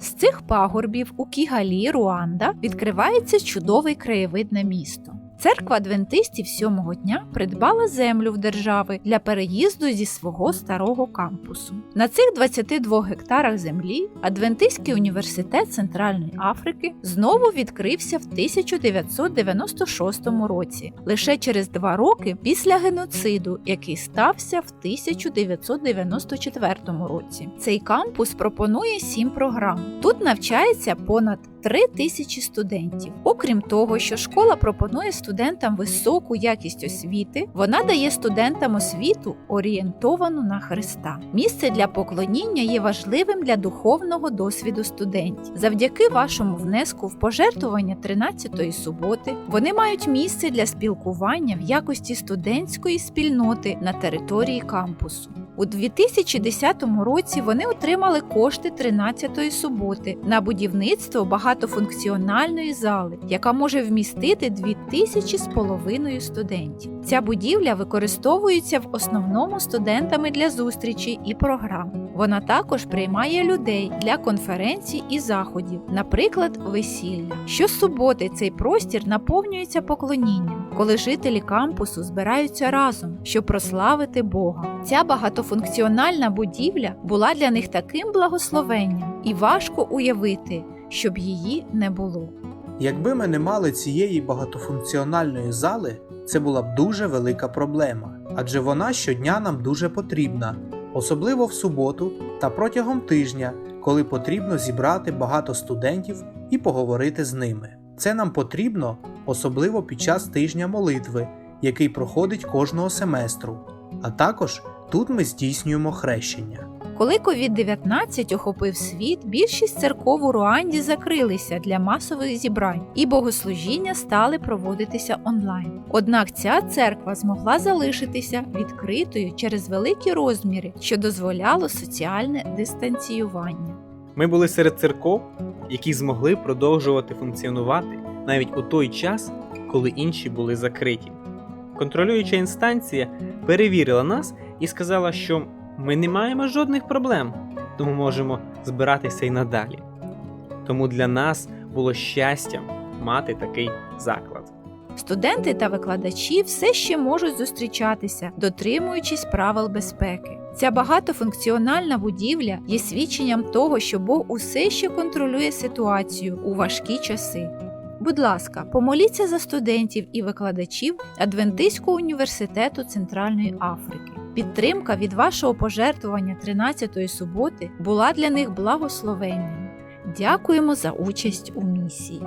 З цих пагорбів у Кігалі, Руанда, відкривається чудовий краєвидне місто. Церква адвентистів сьомого дня придбала землю в держави для переїзду зі свого старого кампусу. На цих 22 гектарах землі Адвентистський університет Центральної Африки знову відкрився в 1996 році, лише через два роки після геноциду, який стався в 1994 році. Цей кампус пропонує сім програм. Тут навчається понад 3 тисячі студентів. Окрім того, що школа пропонує студентам високу якість освіти, вона дає студентам освіту орієнтовану на Христа. Місце для поклоніння є важливим для духовного досвіду студентів. Завдяки вашому внеску в пожертвування 13-ї суботи вони мають місце для спілкування в якості студентської спільноти на території кампусу. У 2010 році вони отримали кошти 13-ї суботи на будівництво багатофункціональної зали, яка може вмістити 2000 з половиною студентів. Ця будівля використовується в основному студентами для зустрічей і програм. Вона також приймає людей для конференцій і заходів, наприклад, весілля. Щосуботи цей простір наповнюється поклонінням, коли жителі кампусу збираються разом, щоб прославити Бога. Ця багатофункціональна будівля була для них таким благословенням, і важко уявити, щоб її не було. Якби ми не мали цієї багатофункціональної зали, це була б дуже велика проблема, адже вона щодня нам дуже потрібна, особливо в суботу та протягом тижня, коли потрібно зібрати багато студентів і поговорити з ними. Це нам потрібно особливо під час тижня молитви, який проходить кожного семестру. А також тут ми здійснюємо хрещення. Коли COVID-19 охопив світ, більшість церков у Руанді закрилися для масових зібрань, і богослужіння стали проводитися онлайн. Однак ця церква змогла залишитися відкритою через великі розміри, що дозволяло соціальне дистанціювання. Ми були серед церков, які змогли продовжувати функціонувати навіть у той час, коли інші були закриті. Контролююча інстанція перевірила нас і сказала, що ми не маємо жодних проблем, тому можемо збиратися і надалі. Тому для нас було щастям мати такий заклад. Студенти та викладачі все ще можуть зустрічатися, дотримуючись правил безпеки. Ця багатофункціональна будівля є свідченням того, що Бог усе ще контролює ситуацію у важкі часи. Будь ласка, помоліться за студентів і викладачів Адвентиського університету Центральної Африки. Підтримка від вашого пожертвування 13-ї суботи була для них благословенням. Дякуємо за участь у місії.